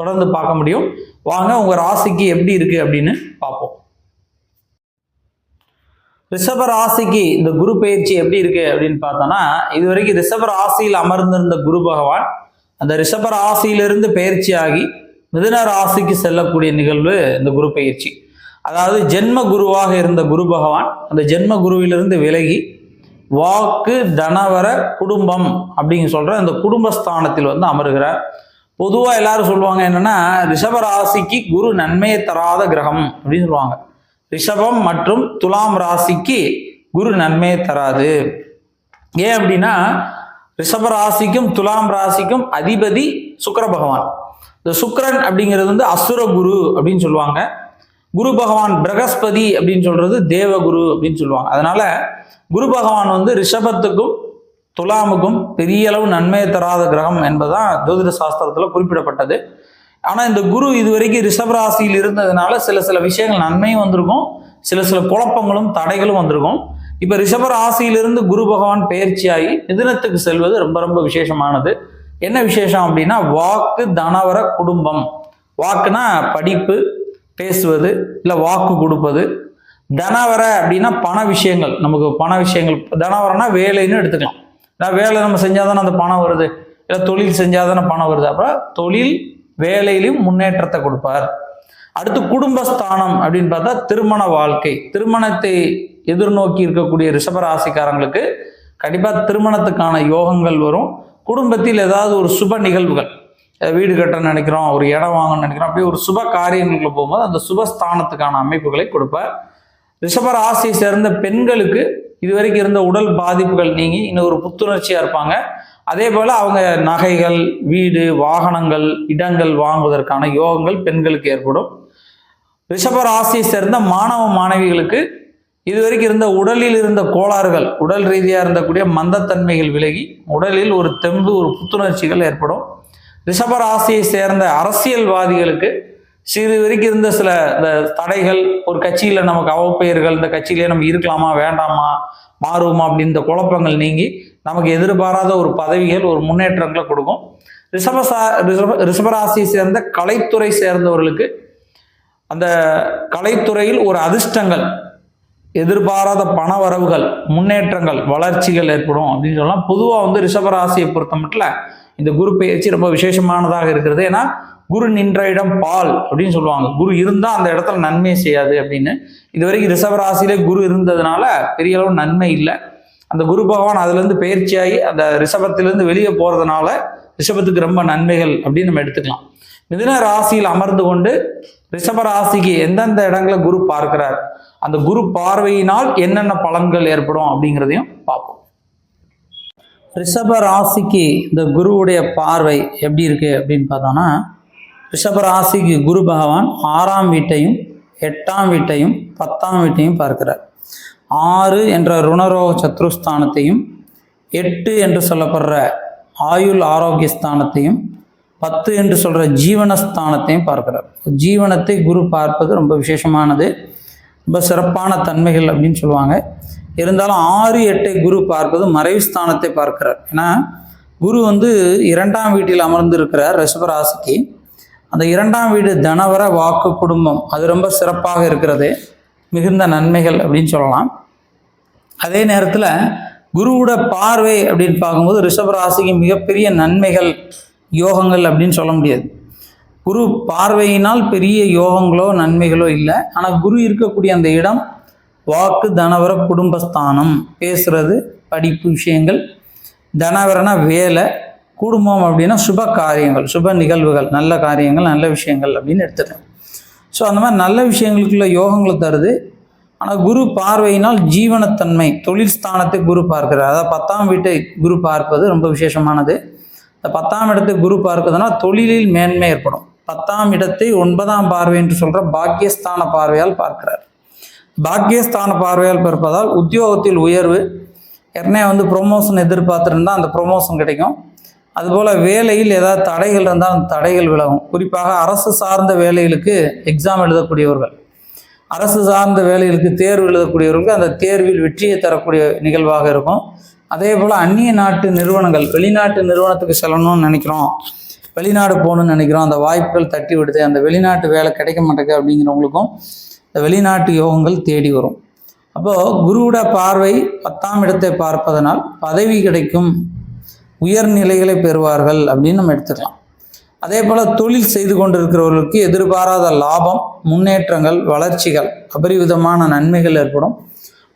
தொடர்ந்து பார்க்க முடியும். வாங்க உங்கள் ராசிக்கு எப்படி இருக்குது அப்படின்னு பார்ப்போம். ரிஷப ராசிக்கு இந்த குரு பயிற்சி எப்படி இருக்கு அப்படின்னு பார்த்தோம்னா இது வரைக்கும் ரிஷப ராசியில் அமர்ந்திருந்த குரு பகவான் அந்த ரிஷப ராசியிலிருந்து பயிற்சியாகி மிதுன ராசிக்கு செல்லக்கூடிய நிகழ்வு இந்த குரு பயிற்சி. அதாவது ஜென்ம குருவாக இருந்த குரு பகவான் அந்த ஜென்ம குருவிலிருந்து விலகி வாக்கு தனவர குடும்பம் அப்படின்னு சொல்ற அந்த குடும்பஸ்தானத்தில் வந்து அமர்கிறார். பொதுவாக எல்லாரும் சொல்லுவாங்க என்னன்னா ரிஷப ராசிக்கு குரு நன்மையை தராத கிரகம் அப்படின்னு சொல்லுவாங்க. ரிஷபம் மற்றும் துலாம் ராசிக்கு குரு நன்மையை தராது. ஏன் அப்படின்னா ரிஷப ராசிக்கும் துலாம் ராசிக்கும் அதிபதி சுக்கர பகவான். இந்த சுக்கரன் அப்படிங்கிறது வந்து அசுர குரு அப்படின்னு சொல்லுவாங்க. குரு பகவான் பிரகஸ்பதி அப்படின்னு சொல்றது தேவகுரு அப்படின்னு சொல்லுவாங்க. அதனால குரு பகவான் வந்து ரிஷபத்துக்கும் துலாமுக்கும் பெரிய அளவு நன்மையை தராத கிரகம் என்பதுதான் ஜோதிட சாஸ்திரத்தில் குறிப்பிடப்பட்டது. ஆனால் இந்த குரு இது வரைக்கும் ரிஷப ராசியில் இருந்ததுனால சில சில விஷயங்கள் நன்மையும் வந்திருக்கும். சில சில குழப்பங்களும் தடைகளும் வந்திருக்கும். இப்போ ரிஷப ராசியிலிருந்து குரு பகவான் பயிற்சியாகி மிதுனத்துக்கு செல்வது ரொம்ப ரொம்ப விசேஷமானது. என்ன விசேஷம் அப்படின்னா வாக்கு தனவர குடும்பம். வாக்குனா படிப்பு பேசுவது இல்லை வாக்கு கொடுப்பது. தனவர அப்படின்னா பண விஷயங்கள். நமக்கு பண விஷயங்கள் தனவரனா வேலைன்னு எடுத்துக்கலாம். நான் வேலை நம்ம செஞ்சால் தானே அந்த பணம் வருது. இல்லை தொழில் செஞ்சால் தானே பணம் வருது. அப்போ தொழில் வேலையிலையும் முன்னேற்றத்தை கொடுப்பார். அடுத்து குடும்பஸ்தானம் அப்படின்னு பார்த்தா திருமண வாழ்க்கை. திருமணத்தை எதிர்நோக்கி இருக்கக்கூடிய ரிஷபராசிக்காரங்களுக்கு கண்டிப்பாக திருமணத்துக்கான யோகங்கள் வரும். குடும்பத்தில் ஏதாவது ஒரு சுப நிகழ்வுகள். வீடு கட்ட நினைக்கிறோம் ஒரு இடம் வாங்கணும்னு நினைக்கிறோம் அப்படியே ஒரு சுப காரியங்களுக்கு போகும்போது அந்த சுபஸ்தானத்துக்கான அமைப்புகளை கொடுப்பார். ரிஷபராசியை சேர்ந்த பெண்களுக்கு இதுவரைக்கும் இருந்த உடல் பாதிப்புகள் நீங்கி இன்னும் ஒரு புத்துணர்ச்சியாக இருப்பாங்க. அதே போல் அவங்க நகைகள் வீடு வாகனங்கள் இடங்கள் வாங்குவதற்கான யோகங்கள் பெண்களுக்கு ஏற்படும். ரிஷப ராசியை சேர்ந்த மாணவ மாணவிகளுக்கு இதுவரைக்கும் இருந்த உடலில் இருந்த கோளாறுகள் உடல் ரீதியாக இருந்தக்கூடிய மந்தத்தன்மைகள் விலகி உடலில் ஒரு தெம்பு ஒரு புத்துணர்ச்சிகள் ஏற்படும். ரிஷபராசியை சேர்ந்த அரசியல்வாதிகளுக்கு சிறு வரைக்கும் இருந்த சில இந்த தடைகள் ஒரு கட்சியில் நமக்கு அவப்பெயர்கள் இந்த கட்சியிலே நம்ம இருக்கலாமா வேண்டாமா மாறுவோமா அப்படின்ற குழப்பங்கள் நீங்கி நமக்கு எதிர்பாராத ஒரு பதவிகள் ஒரு முன்னேற்றங்களை கொடுக்கும். ரிஷபசா ரிஷப ரிஷபராசியை சேர்ந்த கலைத்துறை சேர்ந்தவர்களுக்கு அந்த கலைத்துறையில் ஒரு அதிர்ஷ்டங்கள் எதிர்பாராத பண வரவுகள் முன்னேற்றங்கள் வளர்ச்சிகள் ஏற்படும் அப்படின்னு சொல்லலாம். பொதுவாக வந்து ரிஷபராசியை பொறுத்த மட்டும் இந்த குரு பயிற்சி ரொம்ப விசேஷமானதாக இருக்கிறது. ஏன்னா குரு நின்ற இடம் பால் அப்படின்னு சொல்லுவாங்க. குரு இருந்தால் அந்த இடத்துல நன்மை செய்யாது அப்படின்னு. இது வரைக்கும் ரிஷபராசியிலே குரு இருந்ததுனால பெரிய அளவு நன்மை இல்லை. அந்த குரு பகவான் அதுலேருந்து பயிற்சியாகி அந்த ரிஷபத்திலேருந்து வெளியே போகிறதுனால ரிஷபத்துக்கு ரொம்ப நன்மைகள் அப்படின்னு நம்ம எடுத்துக்கலாம். மிதுன ராசியில் அமர்ந்து கொண்டு ரிஷப ராசிக்கு எந்தெந்த இடங்களை குரு பார்க்கிறார் அந்த குரு பார்வையினால் என்னென்ன பலன்கள் ஏற்படும் அப்படிங்கிறதையும் பார்ப்போம். ரிஷப ராசிக்கு இந்த குருவுடைய பார்வை எப்படி இருக்கு அப்படின்னு பார்த்தோம்னா ரிஷப ராசிக்கு குரு பகவான் ஆறாம் வீட்டையும் எட்டாம் வீட்டையும் பத்தாம் வீட்டையும் பார்க்கிறார். ஆறு என்ற ருணரோக சத்ருஸ்தானத்தையும் எட்டு என்று சொல்லப்படுற ஆயுள் ஆரோக்கிய ஸ்தானத்தையும் பத்து என்று சொல்கிற ஜீவனஸ்தானத்தையும் பார்க்கிறார். ஜீவனத்தை குரு பார்ப்பது ரொம்ப விசேஷமானது ரொம்ப சிறப்பான தன்மைகள் அப்படின்னு சொல்லுவாங்க. இருந்தாலும் ஆறு எட்டை குரு பார்ப்பது மறைவு ஸ்தானத்தை பார்க்கிறார். ஏன்னா குரு வந்து இரண்டாம் வீட்டில் அமர்ந்திருக்கிறார் ரிஷபராசிக்கு. அந்த இரண்டாம் வீடு தனவர வாக்கு குடும்பம். அது ரொம்ப சிறப்பாக இருக்கிறது. மிகுந்த நன்மைகள் அப்படின்னு சொல்லலாம். அதே நேரத்தில் குருவோட பார்வை அப்படின்னு பார்க்கும்போது ரிஷபராசிக்கு மிகப்பெரிய நன்மைகள் யோகங்கள் அப்படின்னு சொல்ல முடியாது. குரு பார்வையினால் பெரிய யோகங்களோ நன்மைகளோ இல்லை. ஆனால் குரு இருக்கக்கூடிய அந்த இடம் வாக்கு தனவர குடும்பஸ்தானம் பேசுறது படிப்பு விஷயங்கள். தனவரனா வேலை குடும்பம் அப்படின்னா சுப காரியங்கள் சுப நிகழ்வுகள் நல்ல காரியங்கள் நல்ல விஷயங்கள் அப்படின்னு எடுத்துட்டேன் ஸோ அந்த மாதிரி நல்ல விஷயங்களுக்குள்ள யோகங்களை தருது. ஆனால் குரு பார்வையினால் ஜீவனத்தன்மை தொழில் ஸ்தானத்தை குரு பார்க்கிறார். அதாவது பத்தாம் வீட்டை குரு பார்ப்பது ரொம்ப விசேஷமானது. இந்த பத்தாம் இடத்தை குரு பார்க்குதுன்னா தொழிலில் மேன்மை ஏற்படும். பத்தாம் இடத்தை ஒன்பதாம் பார்வை என்று சொல்கிற பாக்கியஸ்தான பார்வையால் பார்க்கிறார். பாக்கியஸ்தான பார்வையால் பிறப்பதால் உத்தியோகத்தில் உயர்வு. ஏற்கனவே வந்து ப்ரொமோஷன் எதிர்பார்த்துருந்தா அந்த ப்ரொமோஷன் கிடைக்கும். அதுபோல் வேலையில் ஏதாவது தடைகள் இருந்தால் அந்த தடைகள் விலகும். குறிப்பாக அரசு சார்ந்த வேலைகளுக்கு எக்ஸாம் எழுதக்கூடியவர்கள். அரசு சார்ந்த வேலைகளுக்கு தேர்வு எழுதக்கூடியவர்களுக்கு அந்த தேர்வில் வெற்றியை தரக்கூடிய நிகழ்வாக இருக்கும். அதே போல் அந்நிய நாட்டு நிறுவனங்கள் வெளிநாட்டு நிறுவனத்துக்கு செல்லணும்னு நினைக்கிறோம். வெளிநாடு போகணும்னு நினைக்கிறோம். அந்த வாய்ப்புகள் தட்டி விடுது. அந்த வெளிநாட்டு வேலை கிடைக்க மாட்டேங்குது அப்படிங்கிறவங்களுக்கும் இந்த வெளிநாட்டு யோகங்கள் தேடி வரும். அப்போது குருவோட பார்வை பத்தாம் இடத்தை பார்ப்பதனால் பதவி கிடைக்கும். உயர்நிலைகளை பெறுவார்கள் அப்படின்னு நம்ம எடுத்துக்கலாம். அதே போல் தொழில் செய்து கொண்டிருக்கிறவர்களுக்கு எதிர்பாராத லாபம் முன்னேற்றங்கள் வளர்ச்சிகள் அபரிவிதமான நன்மைகள் ஏற்படும்.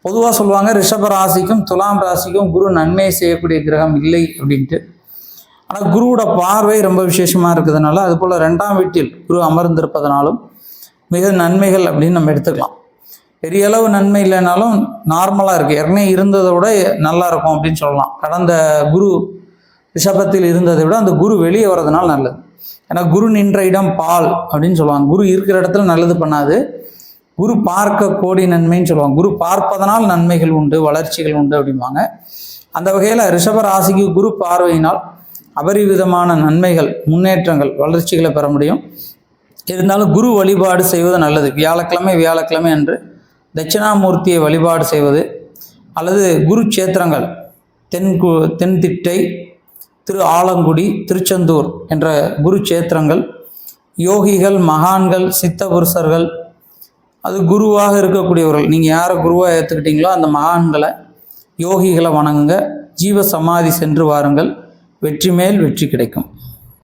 பொதுவாக சொல்லுவாங்க ரிஷப ராசிக்கும் துலாம் ராசிக்கும் குரு நன்மை செய்யக்கூடிய கிரகம் இல்லை அப்படின்ட்டு. ஆனால் குருவோட பார்வை ரொம்ப விசேஷமாக இருக்கிறதுனால அதுபோல் ரெண்டாம் வீட்டில் குரு அமர்ந்திருப்பதனாலும் மிக நன்மைகள் அப்படின்னு நம்ம எடுத்துக்கலாம். பெரிய அளவு நன்மை இல்லைனாலும் நார்மலாக இருக்குது ஏற்கனவே இருந்ததை விட நல்லா இருக்கும் அப்படின்னு சொல்லலாம். கடந்த குரு ரிஷபத்தில் இருந்ததை விட அந்த குரு வெளியே வர்றதுனால நல்லது. ஏன்னா குரு நின்ற இடம் பால் அப்படின்னு சொல்லுவாங்க. குரு இருக்கிற இடத்துல நல்லது பண்ணாது. குரு பார்க்க கோடி நன்மைன்னு சொல்லுவாங்க. குரு பார்ப்பதனால் நன்மைகள் உண்டு வளர்ச்சிகள் உண்டு அப்படிம்பாங்க. அந்த வகையில் ரிஷப ராசிக்கு குரு பார்வையினால் அபரிவிதமான நன்மைகள் முன்னேற்றங்கள் வளர்ச்சிகளை பெற முடியும். இருந்தாலும் குரு வழிபாடு செய்வது நல்லது. வியாழக்கிழமை வியாழக்கிழமை அன்று தட்சிணாமூர்த்தியை வழிபாடு செய்வது அல்லது குரு சேத்திரங்கள் தென்கு தென்திட்டை திரு ஆலங்குடி திருச்செந்தூர் என்ற குரு சேத்திரங்கள் யோகிகள் மகான்கள் சித்த புருஷர்கள் அது குருவாக இருக்கக்கூடியவர்கள். நீங்கள் யாரை குருவாக ஏற்றுக்கிட்டீங்களோ அந்த மகான்களை யோகிகளை வணங்குங்க. ஜீவ சமாதி சென்று வாருங்கள். வெற்றி மேல் வெற்றி கிடைக்கும்.